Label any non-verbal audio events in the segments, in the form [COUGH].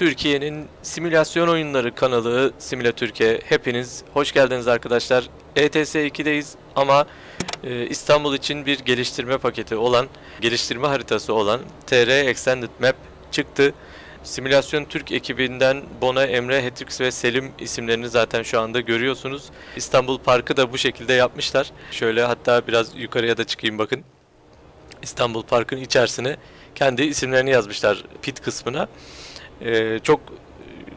Türkiye'nin simülasyon oyunları kanalı Simula Türkiye. Hepiniz hoş geldiniz arkadaşlar. ETS 2'deyiz ama e, İstanbul için bir geliştirme paketi olan, geliştirme haritası olan TR Extended Map çıktı. Simülasyon Türk ekibinden Bona, Emre, Hetrix ve Selim isimlerini zaten şu anda görüyorsunuz. İstanbul Parkı da bu şekilde yapmışlar. Şöyle hatta biraz yukarıya da çıkayım bakın. İstanbul Park'ın içerisine kendi isimlerini yazmışlar pit kısmına. Ee, çok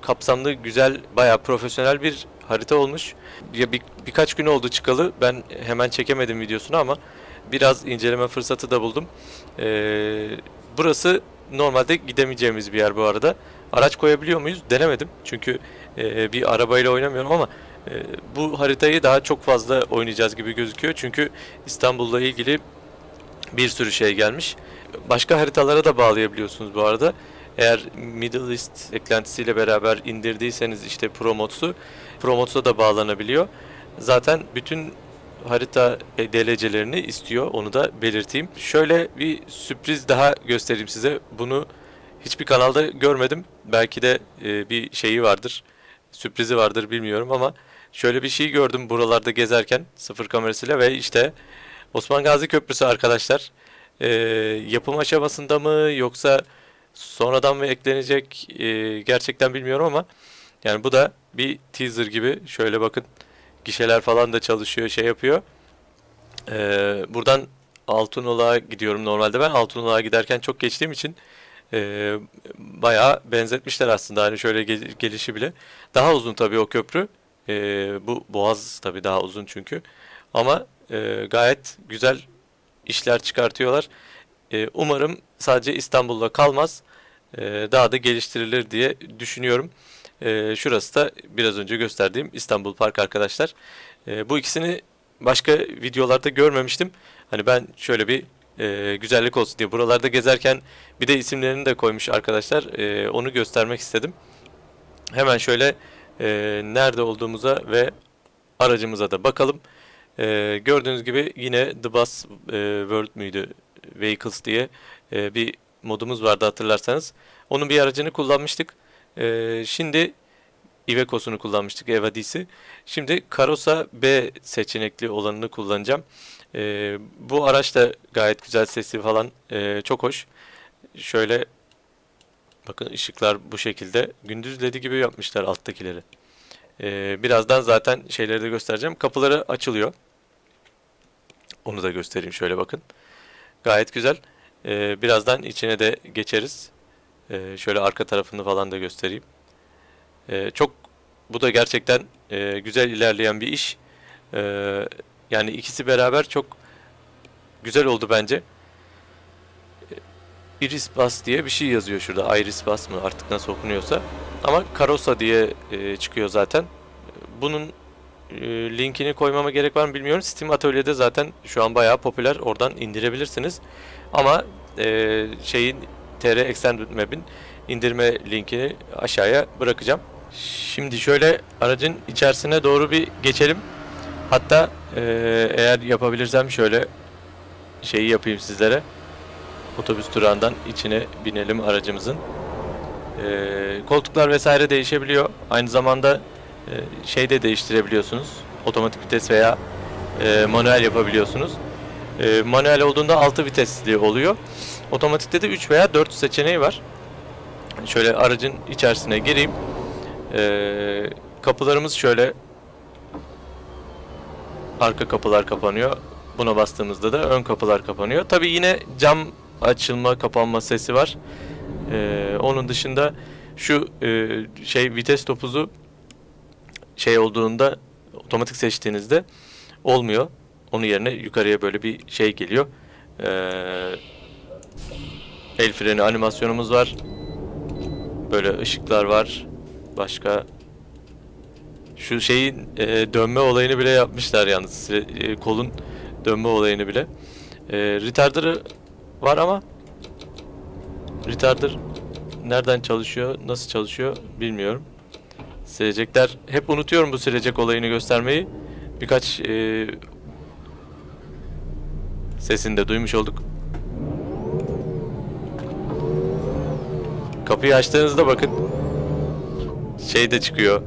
kapsamlı, güzel, bayağı profesyonel bir harita olmuş. Ya bir, birkaç gün oldu çıkalı. Ben hemen çekemedim videosunu ama biraz inceleme fırsatı da buldum. Ee, burası normalde gidemeyeceğimiz bir yer bu arada. Araç koyabiliyor muyuz? Denemedim. Çünkü e, bir arabayla oynamıyorum ama e, bu haritayı daha çok fazla oynayacağız gibi gözüküyor. Çünkü İstanbul'la ilgili bir sürü şey gelmiş. Başka haritalara da bağlayabiliyorsunuz bu arada. Eğer Middle East eklentisiyle beraber indirdiyseniz işte Promods'u Promods'a da bağlanabiliyor. Zaten bütün harita DLC'lerini istiyor. Onu da belirteyim. Şöyle bir sürpriz daha göstereyim size. Bunu hiçbir kanalda görmedim. Belki de e, bir şeyi vardır. Sürprizi vardır bilmiyorum ama şöyle bir şey gördüm buralarda gezerken sıfır kamerasıyla ve işte Osman Gazi Köprüsü arkadaşlar. Ee, yapım aşamasında mı yoksa sonradan mı eklenecek Ee, gerçekten bilmiyorum ama yani bu da bir teaser gibi. Şöyle bakın gişeler falan da çalışıyor şey yapıyor. Ee, buradan Altınoluk'a gidiyorum normalde ben. Altınoluk'a giderken çok geçtiğim için e, bayağı benzetmişler aslında hani şöyle gel- gelişi bile. Daha uzun tabii o köprü. Ee, bu Boğaz tabii daha uzun çünkü. Ama e, gayet güzel işler çıkartıyorlar. E, umarım sadece İstanbul'da kalmaz. e, daha da geliştirilir diye düşünüyorum. E, şurası da biraz önce gösterdiğim İstanbul Park arkadaşlar. Bu ikisini başka videolarda görmemiştim. Hani ben şöyle bir e, güzellik olsun diye buralarda gezerken bir de isimlerini de koymuş arkadaşlar. Onu göstermek istedim. Hemen şöyle e, nerede olduğumuza ve aracımıza da bakalım. Ee, gördüğünüz gibi yine The Bus e, World müydü Vehicles diye e, bir modumuz vardı hatırlarsanız. Onun bir aracını kullanmıştık. Ee, şimdi Ivecos'unu kullanmıştık Evadis'i. Şimdi Karosa B seçenekli olanını kullanacağım. Ee, bu araç da gayet güzel sesi falan e, çok hoş. Şöyle bakın ışıklar bu şekilde gündüz ledi gibi yapmışlar alttakileri. Ee, birazdan zaten şeyleri de göstereceğim. Kapıları açılıyor. Onu da göstereyim şöyle bakın. Gayet güzel. Ee, birazdan içine de geçeriz. Ee, şöyle arka tarafını falan da göstereyim. Ee, çok bu da gerçekten e, güzel ilerleyen bir iş. Ee, yani ikisi beraber çok güzel oldu bence. Ee, Iris Bus diye bir şey yazıyor şurada. Iris Bus mı artık nasıl okunuyorsa. Ama Karosa diye e, çıkıyor zaten. Bunun linkini koymama gerek var mı bilmiyorum. Steam Atölye'de zaten şu an bayağı popüler. Oradan indirebilirsiniz. Ama e, şeyin TR Extended Map'in indirme linkini aşağıya bırakacağım. Şimdi şöyle aracın içerisine doğru bir geçelim. Hatta e, eğer yapabilirsem şöyle şeyi yapayım sizlere. Otobüs durağından içine binelim aracımızın. Ee, koltuklar vesaire değişebiliyor. Aynı zamanda e, şey de değiştirebiliyorsunuz. Otomatik vites veya e, manuel yapabiliyorsunuz. E, manuel olduğunda 6 vitesli oluyor. Otomatikte de 3 veya 4 seçeneği var. Şöyle aracın içerisine gireyim. E, kapılarımız şöyle arka kapılar kapanıyor. Buna bastığımızda da ön kapılar kapanıyor. Tabi yine cam açılma kapanma sesi var. Ee, onun dışında şu e, şey vites topuzu şey olduğunda otomatik seçtiğinizde olmuyor. Onun yerine yukarıya böyle bir şey geliyor. Ee, el freni animasyonumuz var. Böyle ışıklar var. Başka şu şeyin e, dönme olayını bile yapmışlar yalnız. E, kolun dönme olayını bile. E, retarder'ı var ama Retarder nereden çalışıyor, nasıl çalışıyor bilmiyorum. Silecekler, hep unutuyorum bu silecek olayını göstermeyi. Birkaç e, sesini de duymuş olduk. Kapıyı açtığınızda bakın şey de çıkıyor.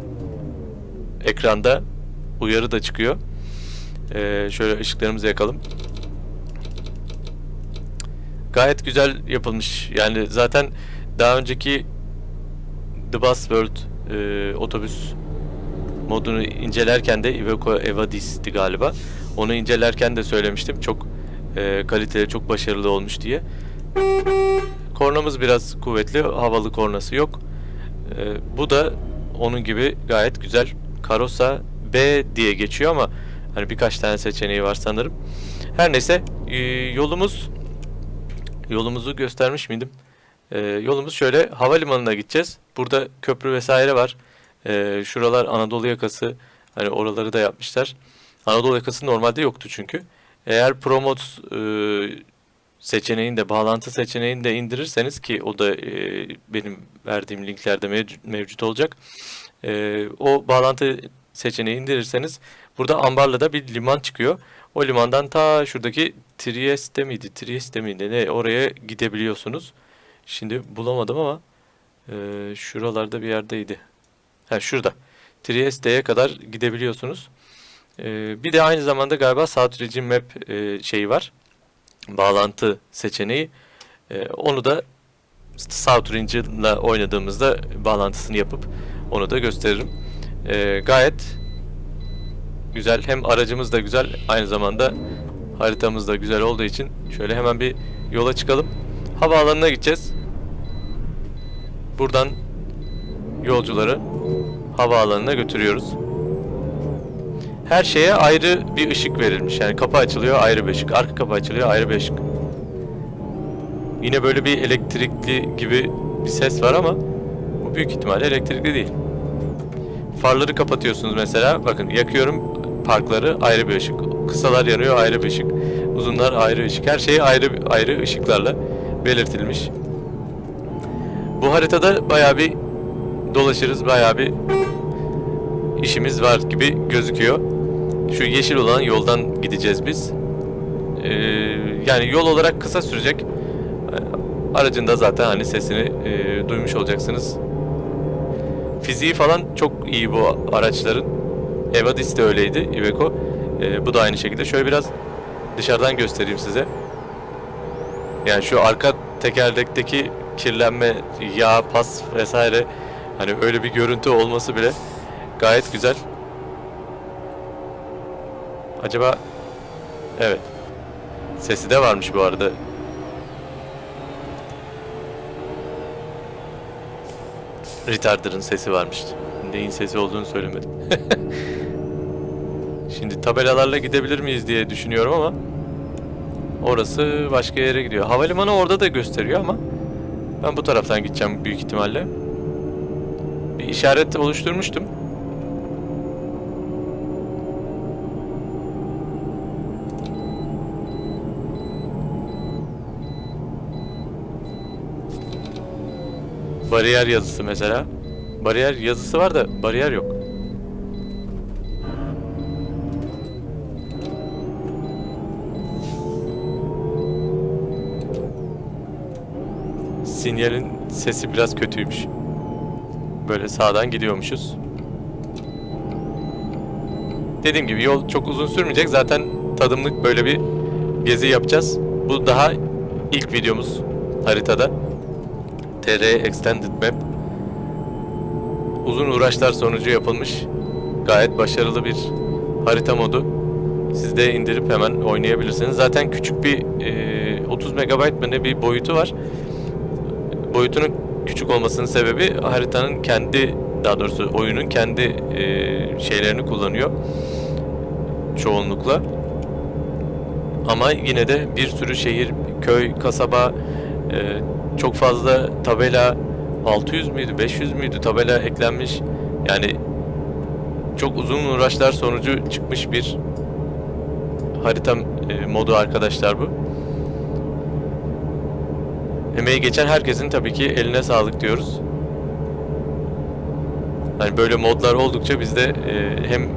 Ekranda uyarı da çıkıyor. Ee, şöyle ışıklarımızı yakalım. Gayet güzel yapılmış. Yani zaten daha önceki The Bus World e, otobüs modunu incelerken de Iveco Evadis'ti galiba. Onu incelerken de söylemiştim. Çok e, kaliteli, çok başarılı olmuş diye. Kornamız biraz kuvvetli, havalı kornası yok. E, bu da onun gibi gayet güzel. Karosa B diye geçiyor ama hani birkaç tane seçeneği var sanırım. Her neyse e, yolumuz yolumuzu göstermiş miydim? E, yolumuz şöyle havalimanına gideceğiz. Burada köprü vesaire var. E, şuralar Anadolu yakası. Hani oraları da yapmışlar. Anadolu yakası normalde yoktu çünkü. Eğer Promote e, seçeneğini de bağlantı seçeneğini de indirirseniz ki o da e, benim verdiğim linklerde mevcut, mevcut olacak. E, o bağlantı seçeneği indirirseniz burada Ambarla'da bir liman çıkıyor. O limandan ta şuradaki Trieste miydi? Trieste miydi? Ne? Oraya gidebiliyorsunuz. Şimdi bulamadım ama e, şuralarda bir yerdeydi. Ha şurada. Trieste'ye kadar gidebiliyorsunuz. E, bir de aynı zamanda galiba South Region Map e, şeyi var. Bağlantı seçeneği. E, onu da South Region'la oynadığımızda bağlantısını yapıp onu da gösteririm. E, gayet güzel. Hem aracımız da güzel. Aynı zamanda haritamız da güzel olduğu için şöyle hemen bir yola çıkalım. Havaalanına gideceğiz. Buradan yolcuları havaalanına götürüyoruz. Her şeye ayrı bir ışık verilmiş. Yani kapı açılıyor ayrı bir ışık. Arka kapı açılıyor ayrı bir ışık. Yine böyle bir elektrikli gibi bir ses var ama bu büyük ihtimalle elektrikli değil. Farları kapatıyorsunuz mesela. Bakın yakıyorum parkları ayrı bir ışık. Kısalar yanıyor ayrı bir ışık. Uzunlar ayrı ışık. Her şey ayrı ayrı ışıklarla belirtilmiş. Bu haritada bayağı bir dolaşırız. Bayağı bir işimiz var gibi gözüküyor. Şu yeşil olan yoldan gideceğiz biz. Ee, yani yol olarak kısa sürecek. Ee, Aracın da zaten hani sesini e, duymuş olacaksınız. Fiziği falan çok iyi bu araçların. Evadis de öyleydi, Iveco. Ee, bu da aynı şekilde. Şöyle biraz dışarıdan göstereyim size. Yani şu arka tekerlekteki kirlenme, yağ, pas vesaire hani öyle bir görüntü olması bile gayet güzel. Acaba evet. Sesi de varmış bu arada. Retarder'ın sesi varmış. Neyin sesi olduğunu söylemedim. [LAUGHS] Şimdi tabelalarla gidebilir miyiz diye düşünüyorum ama orası başka yere gidiyor. Havalimanı orada da gösteriyor ama ben bu taraftan gideceğim büyük ihtimalle. Bir işaret oluşturmuştum. Bariyer yazısı mesela. Bariyer yazısı var da bariyer yok. Sinyalin sesi biraz kötüymüş. Böyle sağdan gidiyormuşuz. Dediğim gibi yol çok uzun sürmeyecek. Zaten tadımlık böyle bir gezi yapacağız. Bu daha ilk videomuz haritada. TR Extended Map. Uzun uğraşlar sonucu yapılmış. Gayet başarılı bir harita modu. Siz de indirip hemen oynayabilirsiniz. Zaten küçük bir e, 30 MB mı ne bir boyutu var. Boyutunun küçük olmasının sebebi haritanın kendi daha doğrusu oyunun kendi e, şeylerini kullanıyor. Çoğunlukla. Ama yine de bir sürü şehir, köy, kasaba, e, çok fazla tabela 600 müydü 500 müydü tabela eklenmiş. Yani çok uzun uğraşlar sonucu çıkmış bir harita e, modu arkadaşlar bu. Emeği geçen herkesin tabii ki eline sağlık diyoruz. Hani böyle modlar oldukça biz de e, hem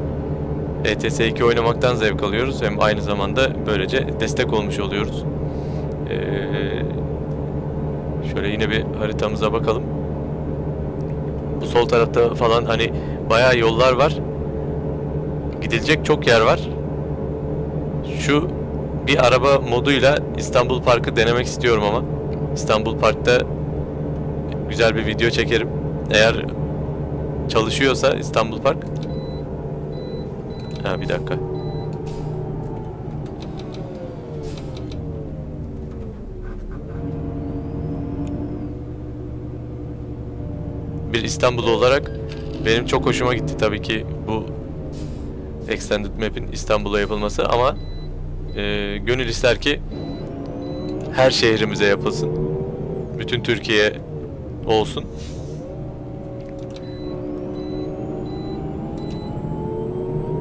ETS 2 oynamaktan zevk alıyoruz hem aynı zamanda böylece destek olmuş oluyoruz. Eee Şöyle yine bir haritamıza bakalım. Bu sol tarafta falan hani bayağı yollar var. Gidilecek çok yer var. Şu bir araba moduyla İstanbul Park'ı denemek istiyorum ama. İstanbul Park'ta güzel bir video çekerim. Eğer çalışıyorsa İstanbul Park. Ha bir dakika. Bir İstanbullu olarak benim çok hoşuma gitti tabii ki bu Extended Map'in İstanbul'a yapılması ama e, gönül ister ki her şehrimize yapılsın. Bütün Türkiye olsun.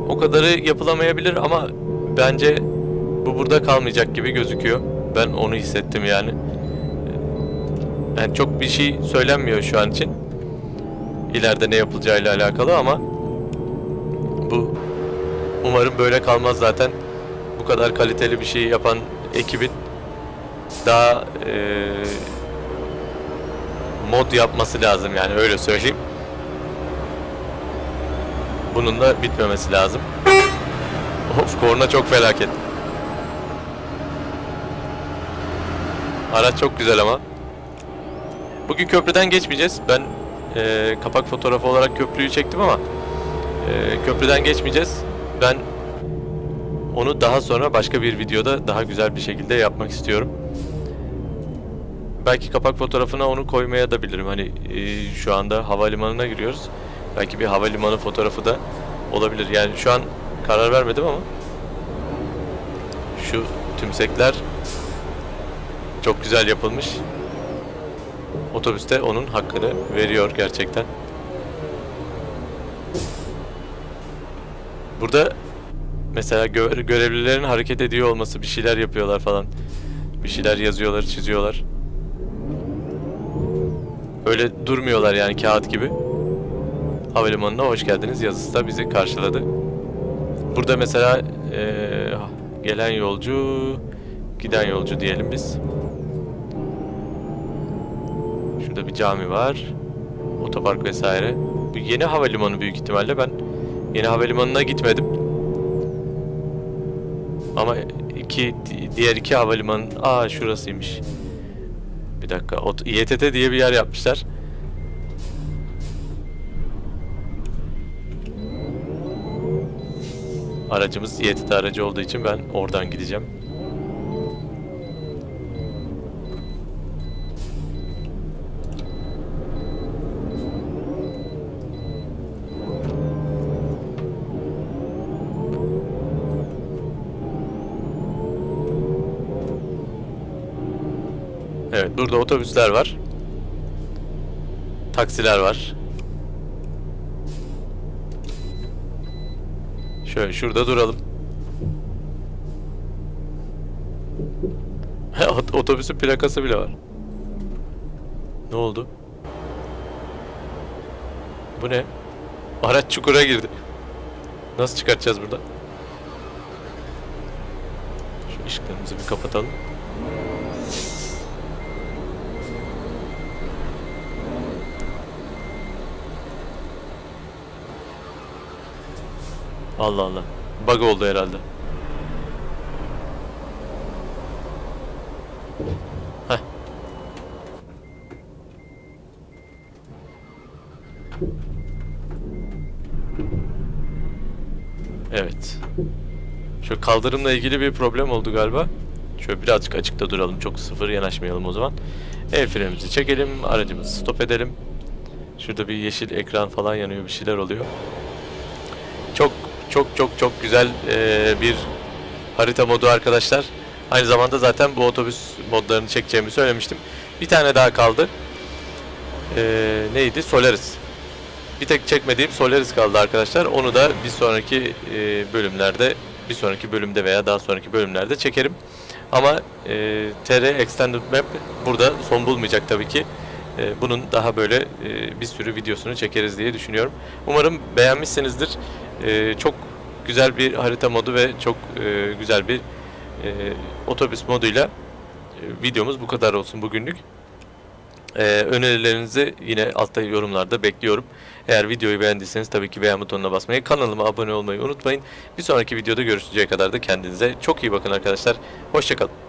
O kadarı yapılamayabilir ama bence bu burada kalmayacak gibi gözüküyor. Ben onu hissettim yani. Yani çok bir şey söylenmiyor şu an için. İleride ne yapılacağıyla alakalı ama bu umarım böyle kalmaz zaten. Bu kadar kaliteli bir şey yapan ekibin daha eee, mod yapması lazım yani öyle söyleyeyim. Bunun da bitmemesi lazım. Of korna çok felaket. Araç çok güzel ama. Bugün köprüden geçmeyeceğiz. Ben eee, kapak fotoğrafı olarak köprüyü çektim ama eee, köprüden geçmeyeceğiz. Ben onu daha sonra başka bir videoda daha güzel bir şekilde yapmak istiyorum. Belki kapak fotoğrafına onu koymaya da bilirim. Hani eee, şu anda havalimanına giriyoruz. Belki bir havalimanı fotoğrafı da olabilir. Yani şu an karar vermedim ama şu tümsekler çok güzel yapılmış. Otobüste onun hakkını veriyor gerçekten. Burada mesela gö- görevlilerin hareket ediyor olması, bir şeyler yapıyorlar falan. Bir şeyler yazıyorlar, çiziyorlar. Öyle durmuyorlar yani kağıt gibi. Havalimanına hoş geldiniz yazısı da bizi karşıladı. Burada mesela eee, gelen yolcu, giden yolcu diyelim biz. Şurada bir cami var. Otopark vesaire. Bu yeni havalimanı büyük ihtimalle. Ben yeni havalimanına gitmedim. Ama iki di- diğer iki havalimanı aa şurasıymış. Bir dakika. Ot- İETT diye bir yer yapmışlar. Aracımız İETT aracı olduğu için ben oradan gideceğim. Burada otobüsler var. Taksiler var. Şöyle şurada duralım. [LAUGHS] Ot- Otobüsün plakası bile var. Ne oldu? Bu ne? Araç çukura girdi. Nasıl çıkartacağız buradan? Şu ışıklarımızı bir kapatalım. Allah Allah. Bug oldu herhalde. Heh. Evet. Şu kaldırımla ilgili bir problem oldu galiba. Şöyle birazcık açıkta duralım. Çok sıfır yanaşmayalım o zaman. El frenimizi çekelim. Aracımızı stop edelim. Şurada bir yeşil ekran falan yanıyor. Bir şeyler oluyor. Çok çok çok çok güzel eee, bir harita modu arkadaşlar. Aynı zamanda zaten bu otobüs modlarını çekeceğimi söylemiştim. Bir tane daha kaldı. Eee, neydi? Solaris. Bir tek çekmediğim Solaris kaldı arkadaşlar. Onu da bir sonraki eee, bölümlerde, bir sonraki bölümde veya daha sonraki bölümlerde çekerim. Ama eee TR Extended Map burada son bulmayacak tabii ki. Eee, bunun daha böyle eee, bir sürü videosunu çekeriz diye düşünüyorum. Umarım beğenmişsinizdir. Eee, çok güzel bir harita modu ve çok eee, güzel bir eee, otobüs moduyla videomuz bu kadar olsun bugünlük. Ee, önerilerinizi yine altta yorumlarda bekliyorum. Eğer videoyu beğendiyseniz tabii ki beğen butonuna basmayı, kanalıma abone olmayı unutmayın. Bir sonraki videoda görüşünceye kadar da kendinize çok iyi bakın arkadaşlar. Hoşçakalın.